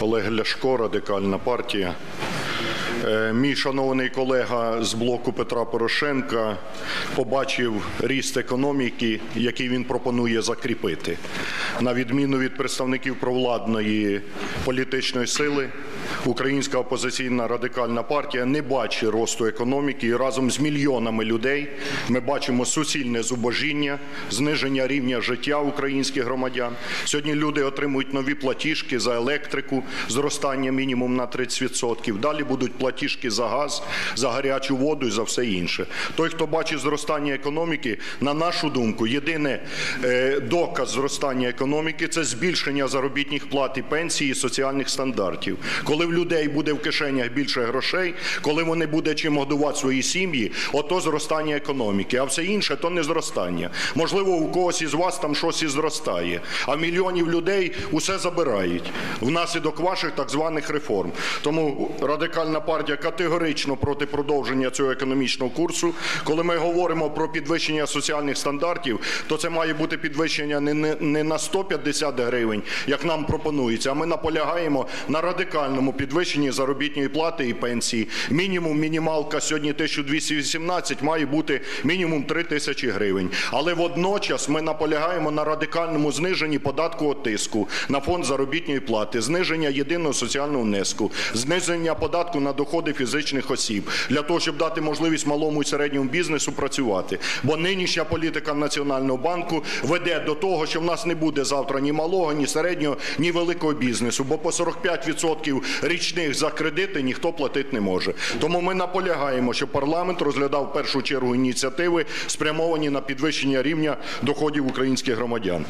Олег Ляшко, радикальна партія. Е, Мій шанований колега з блоку Петра Порошенка побачив ріст економіки, який він пропонує закріпити. На відміну від представників провладної політичної сили, Українська опозиційна радикальна партія не бачить росту економіки і разом з мільйонами людей ми бачимо суцільне зубожіння, зниження рівня життя українських громадян. Сьогодні люди отримують нові платіжки за електрику, зростання мінімум на 30%. Далі будуть платіжки за газ, за гарячу воду і за все інше. Той, хто бачить зростання економіки, на нашу думку, єдиний е, доказ зростання економіки це збільшення заробітних плат і пенсій і соціальних стандартів. Коли в людей буде в кишенях більше грошей, коли вони буде чим годувати свої сім'ї, ото зростання економіки. А все інше то не зростання. Можливо, у когось із вас там щось і зростає, а мільйонів людей усе забирають внаслідок ваших так званих реформ. Тому радикальна партія категорично проти продовження цього економічного курсу. Коли ми говоримо про підвищення соціальних стандартів, то це має бути підвищення не, на 150 гривень, як нам пропонується, а ми наполягаємо на радикальному підвищенні заробітної плати і пенсії. Мінімум мінімалка сьогодні 1218 має бути мінімум 3 тисячі гривень. Але водночас ми наполягаємо на радикальному зниженні податку тиску на фонд заробітної плати, зниження єдиного соціального внеску, зниження податку на доходи фізичних осіб для того, щоб дати можливість малому і середньому бізнесу працювати. Бо нинішня політика Національного банку веде до того, що в нас не буде завтра ні малого, ні середнього, ні великого бізнесу, бо по 45% річних за кредити ніхто платити не може. Тому ми наполягаємо, щоб парламент розглядав в першу чергу ініціативи, спрямовані на підвищення рівня доходів українських громадян.